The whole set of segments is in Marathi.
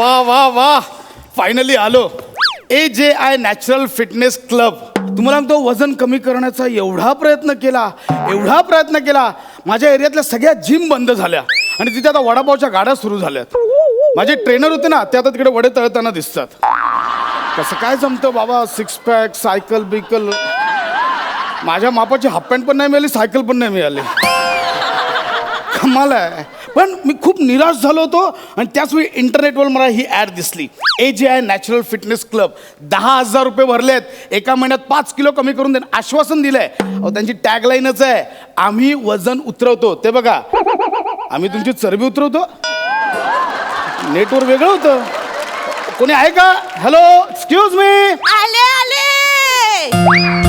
वा वा वा. फायनली आलो. ए जे आय नॅचरल फिटनेस क्लब तुम्हाला तो वजन कमी करण्याचा एवढा प्रयत्न केला एवढा प्रयत्न केला माझ्या एरियातल्या सगळ्या जिम बंद झाल्या. आणि तिथे आता वडापावच्या गाड्या सुरू झाल्यात. माझे ट्रेनर होते ना ते आता तिकडे वडे तळताना दिसतात. कसं काय जमतं बाबा सिक्स पॅक सायकल बिकल माझ्या मापाची हाफ पॅन्ट पण नाही मिळाली सायकल पण नाही मिळाली. कमाल आहे. पण मी खूप निराश झालो होतो आणि त्याच वेळी इंटरनेटवर मला ही ॲड दिसली. ए जे आय नॅचरल फिटनेस क्लब दहा हजार रुपये भरलेत. एका महिन्यात पाच किलो कमी करून देणं आश्वासन दिलंय. आहे त्यांची टॅगलाईनच आहे. आम्ही वजन उतरवतो. ते बघा. आम्ही तुमची चरबी उतरवतो. नेटवर वेगळं होतं. कोणी आहे का? हॅलो एक्सक्यूज मी आले आले!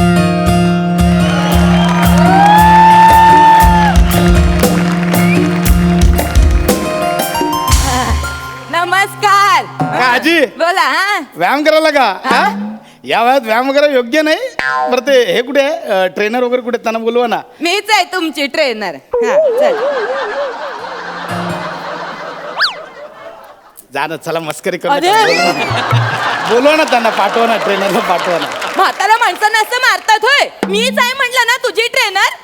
काय आजी? बोला हा. व्यायाम करायला का? हा? या वयात व्यायाम वगैरे योग्य नाही बरं ते हे कुठे आहे? ट्रेनर वगैरे कुठे आहेत? त्यांना बोलवा ना. मीच आहे तुमची ट्रेनर हा चल. जा ना चला मस्करी करू अरे! बोलवा ना त्यांना पाठवा ना ट्रेनरला पाठवा ना. म्हातारा माणसांना असं मारतात होय. मीच आहे म्हटलं ना तुझी ट्रेनर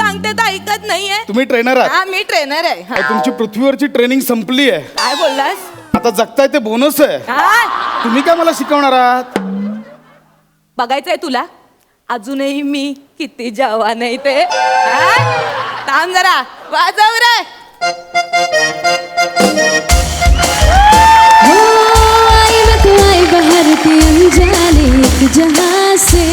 सांगते तर ऐकत नाहीये. तुम्ही ट्रेनर आहात? हा मी ट्रेनर आहे. हा. तुमची पृथ्वीवरची ट्रेनिंग संपली आहे. काय बोललास? आता जगताय ते बोनस आहे. हा तुम्ही काय मला शिकवणार आहात? बघायचंय तुला? अजूनही मी किती जवान आहे ते. हा? थांब जरा. वाजव रे. हो आई मैं तो आई बाहर के अनजाने एक जहां से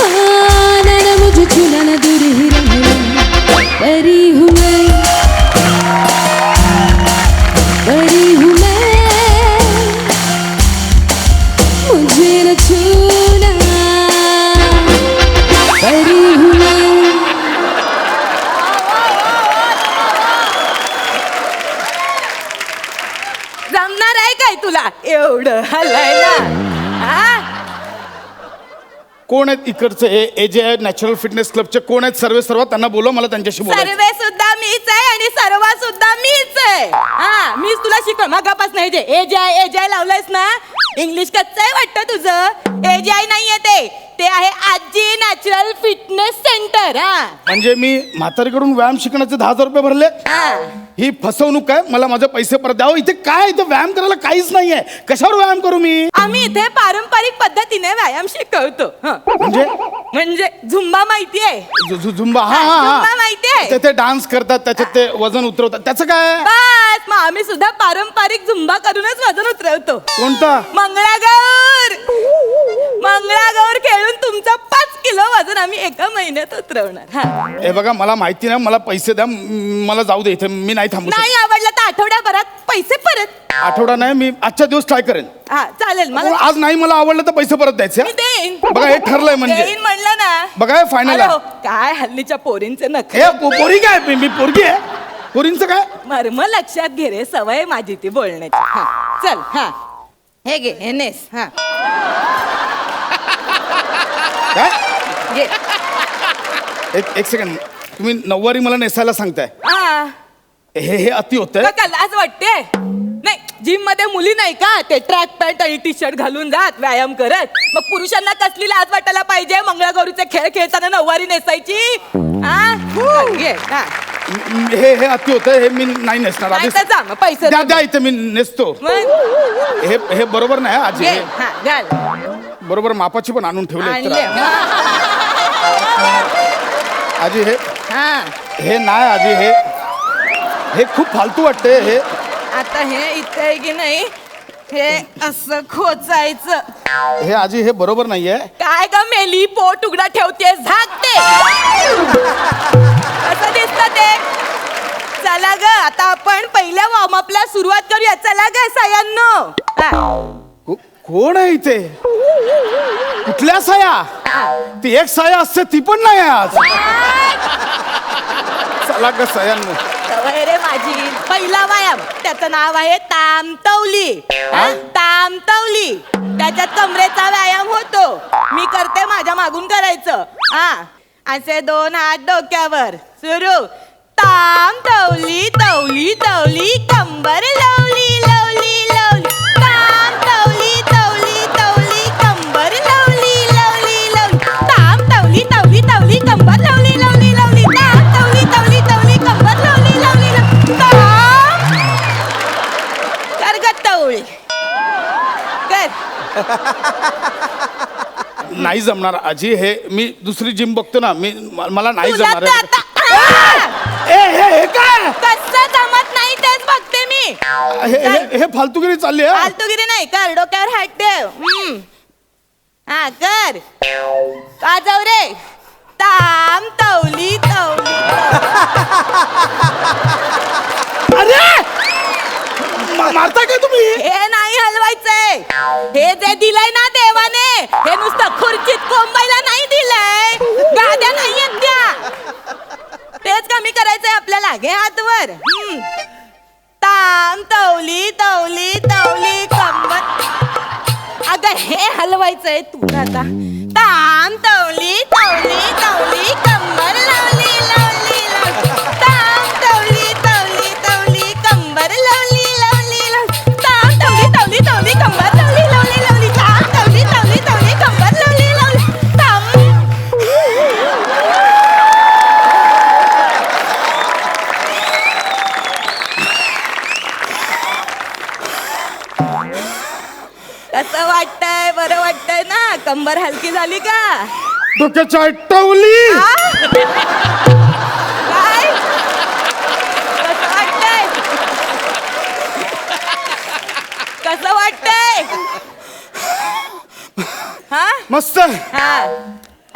हाँ ना मुझे छूना ना दूर ही रहना। परी हूँ मैं। कोण आहेत इकडचे? ए ए जे आय नॅचरल फिटनेस क्लबचे कोण आहेत? सर्वे सर्व त्यांना बोलवा मला त्यांच्याशी बोलायचं सर्वे सुद्धा मीच आहे आणि सर्व सुद्धा मीच आहे. हा मीच तुला शिकव मगापासून हे जे ए जे आय ए जे आय लावलंयस ना इंग्लिश कच्चं आहे वाटतं तुझं. ए जे आय नाहीये ते. ते आहे आजी नॅचरल फिटनेस सेंटर हा. म्हणजे मी म्हातारीकडून व्यायाम शिकण्याचे दहा हजार रुपये भरले हा. ही फसवणूक आहे मला माझे पैसे परत द्यावं इथे काय? इथे व्यायाम करायला काहीच नाहीये. कशावर व्यायाम करू मी? आम्ही इथे पारंपरिक पद्धतीने व्यायाम शिकवतो हं. म्हणजे? म्हणजे झुंबा माहिती आहे. झु- झु- झुंबा हा हा झुंबा हा माहितीये? ते ते डान्स करतात त्याच्यात ते वजन उतरवतात. त्याचं काय? बस मग आम्ही सुद्धा पारंपरिक झुंबा करूनच वजन उतरवतो. कोणता? मंगळागौर. मंगळागौर खेळून तुमचं पाच किलो वजन आम्ही एका महिन्यात उतरवणार. हा. हे बघा मला माहिती नाही मला पैसे द्या म- मला जाऊ दे इथे मी नाही थांबू नाही आवडलं तर आठवड्याभरात पैसे परत. आठवडा नाही मी आजच्या दिवस ट्राय करेन. हा चालेल मला आज नाही मला आवडलं तर पैसे परत द्यायचे मी हा? देईन. बघा हे ठरलंय म्हणजे. देईन म्हणलं ना. बघा हे अरे हो, काय हल्लीच्या पोरींचे नख हे पो- पोरी काय मी मी पोरगी आहे? पोरींचं काय? मर्म लक्षात घे रे सवय आहे माझी ती बोलण्याची. हा चल हा. हे घे हे नेस हा. काय एक एक सेकंड तुम्ही नऊवारी मला नेसायला सांगताय. हा. हे हे अति होतंय. का लाज वाटते नाही जिममध्ये मुली नाही का? ते ट्रॅक पॅन्ट आणि टी शर्ट घालून जात व्यायाम करत. मग पुरुषांना कसली लाज वाटायला पाहिजे? मंगळागौरीचे खेळ खेळताना नऊवारी नेसायची? हा? घे हा. हे हे अति होतंय. हे मी नाही नेसणार. नाही आधीच- तर जा मग पैसे द्या इथे मी नेसतो. मग? हे हे बरोबर नाही हा, आजी. घे हे हा घाल बरोबर मापाची पण आणून ठेवले आणले. आजी हे हा. हे नाही आजी हे हे खूप फालतू वाटते हे. आता हे इथे आहे की नाही हे असं खोचायचं. हे आजी हे बरोबर नाहीये. काय ग मेली पोट उघडा ठेवते झाकते दिसत ते. चला ग आता आपण पहिल्या वॉर्मअपला सुरुवात करूया. चला ग सयांनो. कोण आहे इथे? कुठल्या साया. ती एक साया असते ती पण नाही आहे आज. चला ग सयांनो सवय रे माझी. पहिला व्यायाम. त्याचं नाव आहे तामतवली. हा? तामतवली. त्याच्यात कमरेचा व्यायाम होतो. मी करते माझ्या मागून करायचं. हा. असे दोन हात डोक्यावर. सुरू. ताम तवली तवली तवली कंबर लवली कंबर लवली लवली लवली. तवली तवली तवली कंबर लवली लवली. कर ग तवळी. कर. नाही जमणार आजी. हे मी दुसरी जिम बघतो ना मी म- मला नाही तुला जमणार तर आता आ! ए हे हे काय? कसं जमत नाही तेच बघते मी. हे हे- हे फालतूगिरी चालली आहे फालतूगिरी नाही कर डोक्यावर हात ठेव. हम्म. हा कर. वाजव रे? ताम तवली तवली अरे! मा- मारताय काय तुम्ही? हे नाही हलवायचंय. हे जे दिलंय ना देवाने हे नुसतं खुर्चीत कोंबायला नाही दिलंय. गाद्या नाहीयेत त्या. तेच कमी करायचंय आपल्याला. घे हातवर. हम्म. ताम तवली तवली तवली कंबर अगं हे हलवायचंय तुला आता. ताम तवली तवली तवली कंबर वाटतंय बरं वाटतंय ना? कंबर हलकी झाली का? डोक्याच्या टवली आ? काय? कसं वाटतंय? कसं वाटतंय? हा? मस्त हा.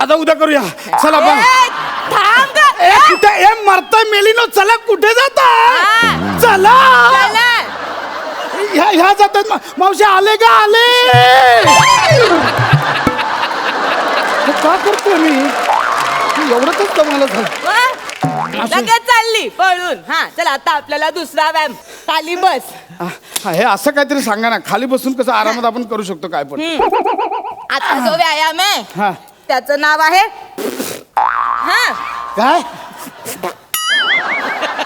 आता उद्या करूया. चला बा. ए, थांब गं. ए कुठे? ए मरताय मेलिनो चला कुठे जाता हा. चला. ह्या ह्या जातात मावशी आले का? आले! हे का करतोय मी? एवढंच जमायला झालं? वा. लगेच चालली पळून. हा चला आता आपल्याला दुसरा व्यायाम. खाली बस. हा, हे असं काहीतरी सांगा ना. खाली बसून कसं आरामात आपण करू शकतो काय पण. आता जो व्यायाम आहे हा. त्याचं नाव आहे हा. काय?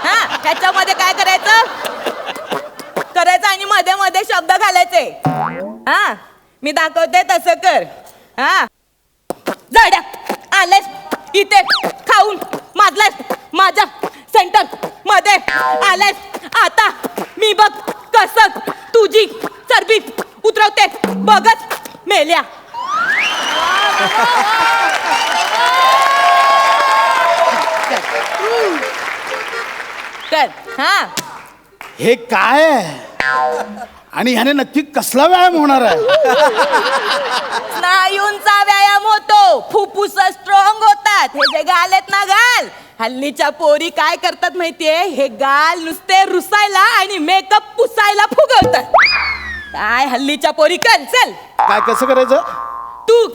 हा त्याच्यामध्ये काय करायचं? करायचं आणि मध्ये मध्ये शब्द घालायचे. हा? मी दाखवते तसं कर. हा? जड्या आलेस इथे खाऊन माजलास माझ्या सेंटरमध्ये. आलेस आता मी बघ कसं तुझी चरबी उतरवते. बघत मेल्या. कर हा? हे काय? आहे आणि ह्याने नक्की कसला व्यायाम होणार आहे? स्नायूंचा व्यायाम होतो. फुफ्फुस स्ट्रॉंग होतात. हे जे गाल आहेत ना गाल हल्लीच्या पोरी काय करतात माहितीये? हे गाल नुसते रुसायला आणि मेकअप पुसायला फुगवतात. काय हल्लीच्या पोरी कर चल. काय कसं करायचं? तू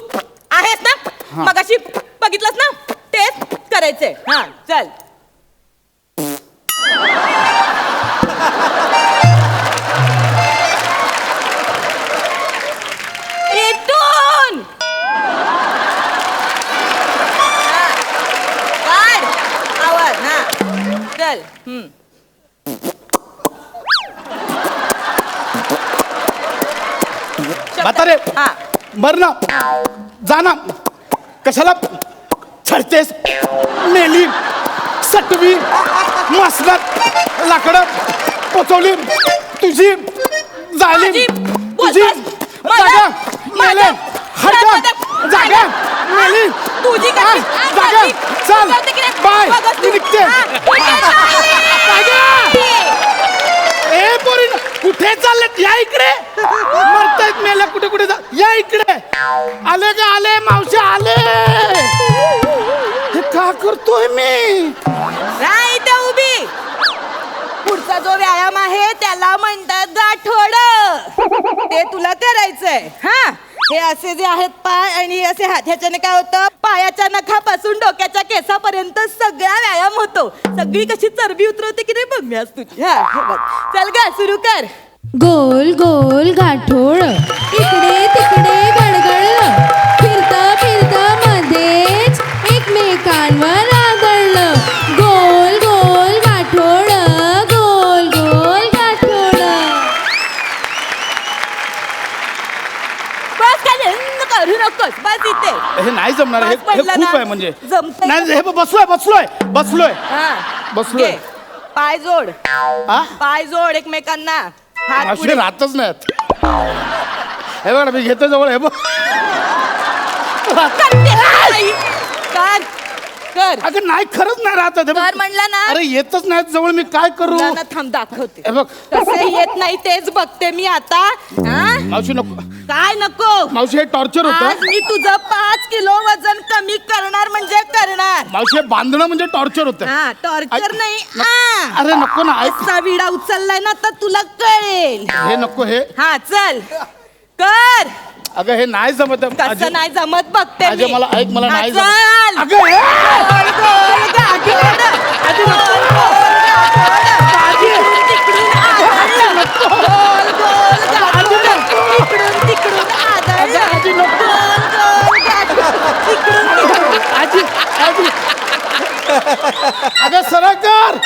आहेस ना? मगाशी बघितलंस ना? तेच करायचंय. हा चल. चल. हम्म. म्हातारे हा. जाणं कशाला छडतेस? नेली सटवी मसनत लाकडं पोचवली तुझी झाली माझी तुझी बोलतोस? जागा माझं- मेले? माझं- हट माझं- मेली तुझी? जागा. माझी. चल नाही? बाय. मी. निघते. ए पोरी कुठे चाललेत? या इकडे. मरतायत मेल्या. कुठे कुठे जा? या इकडे. आले का? आले. मावशी आले. हे का करतोय मी? राह इथे उभी. पुढचा जो व्यायाम आहे त्याला म्हणतात गाठोड. ते तुला करायचंय. हा? हे असे जे आहेत पाय आणि हे असे हात ह्याच्याने काय होतं? पायाच्या नखापासून डोक्याच्या केसापर्यंत सगळा व्यायाम होतो. सगळी कशी चरबी उतरवते की नाही बघ मी आज तुझी. हा हे बघ. चल गा सुरू कर. गोल गोल गाठोळ. इकडे तिकडे गडगडलं. हे नाही जमणार हे बस हे म्हटलं खूप ना. आहे म्हणजे. जमतंय नाही हे बघ, बसलोय बसलोय बसलोय. हा. बसलोय. घे. पाय जोड. हा? पाय जोड एकमेकांना. हात असे पुढे. राहतच नाहीत. हे बघ ना, मी घेतो जवळ हे बघ. करते. कर कर. अगं नाही खरंच नाही राहत हे बघ. कर म्हणलं ना. अरे येतच नाहीत जवळ मी काय करू? ना थांब दाखवते. हे बघ. कसं येत नाही तेच बघते मी आता. हा? मावशी नको. काय नको मावशी हे टॉर्चर आज होतं मी तुझं पाच किलो वजन कमी करणार म्हणजे करणार मावशी हे बांधणं म्हणजे टॉर्चर होतं हा टॉर्चर ऐक- नाही आ. अरे नको ना ऐक असा विडा उचललाय ना तर तुला कळेल हे नको हे हा चल कर अगं हे नाही जमत. कसं नाही जमत बघते मी. मला ऐक मला हा, नाही चल. जमत अगं हे गोल, गोल, गाठोड. गोल, गोल, गाठोड. आजी नको. आजी आजी. अगं सरळ कर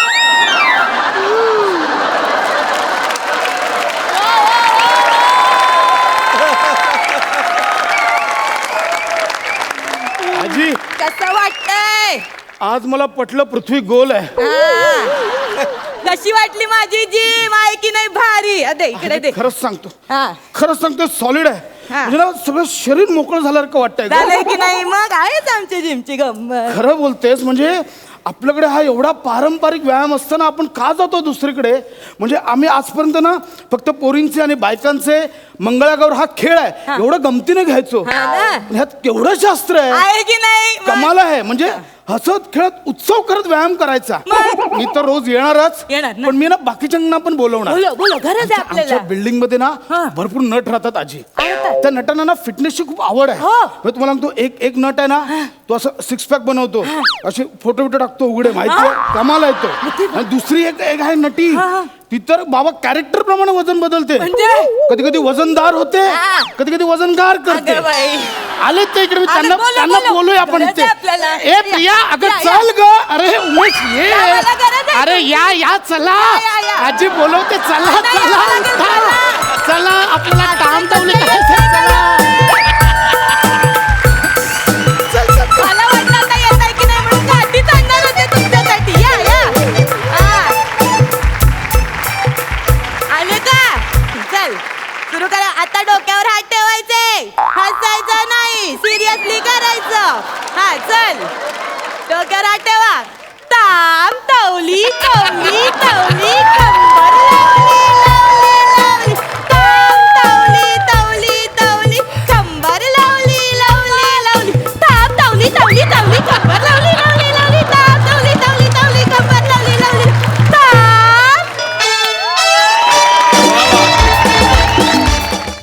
आजी कसं वाटतंय? आज मला पटलं पृथ्वी गोल आहे. हा. कशी वाटली माझी जी? माय की नाही भारी. अ, दे इकडे दे. खरंच सांगतो. हा. खरंच सांगतो सॉलिड आहे. म्हणजे ना सगळं शरीर मोकळं झाल्यासारखं वाटतंय. झालंय की नाही? मग आहेच आमची जिमची गंमत. खरं बोलतेस म्हणजे आपल्याकडे हा एवढा पारंपरिक व्यायाम असताना आपण का जातो दुसरीकडे? म्हणजे आम्ही आजपर्यंत ना फक्त पोरींचे आणि बायकांचे मंगळागौर हा खेळ आहे. एवढं गमतीने घ्यायचो. हा ना. ह्यात केवढं शास्त्र आहे? आहे की नाही? मग? कमाल आहे. म्हणजे हसत खेळत उत्सव करत व्यायाम करायचा मग? मी तर रोज येणारच येणार ना. पण मी ना बाकीच्यांना पण बोलवणार बोलो बोलो गरज आहे आमच्या आपल्याला बिल्डिंगमध्ये ना हा. भरपूर नट राहतात आजी. त्या नटांना ना फिटनेसची खूप आवड आहे हो. मी तुम्हाला सांगतो एक एक नट आहे ना तो असं सिक्स पॅक बनवतो असे फोटो बिटो टाकतो उघडे माहिती आहे कमाल आहे तो आणि दुसरी एक एक आहे नटी हा. ती तर बाबा कॅरेक्टर प्रमाणे वजन बदलते म्हणजे? कधी कधी वजनदार होते हा. कधी कधी वजनगार करते अगं बाई. आले ते इकडे मी त्यांना बोलो, त्यांना बोलो. बोलूया आपण इथे आपल्याला. ए प्रिया अगं या. चल ग अरे उमेश ये या, मला गरज आहे. अरे या या चला या, या. आजी बोलवते चला नाही, चला मला गरज चला आपल्याला काम ठेवले चला चल सिरियसली करायचं. हा चल. डोक्या राटेवा ताम तवली तवली तवली कंबर लावली.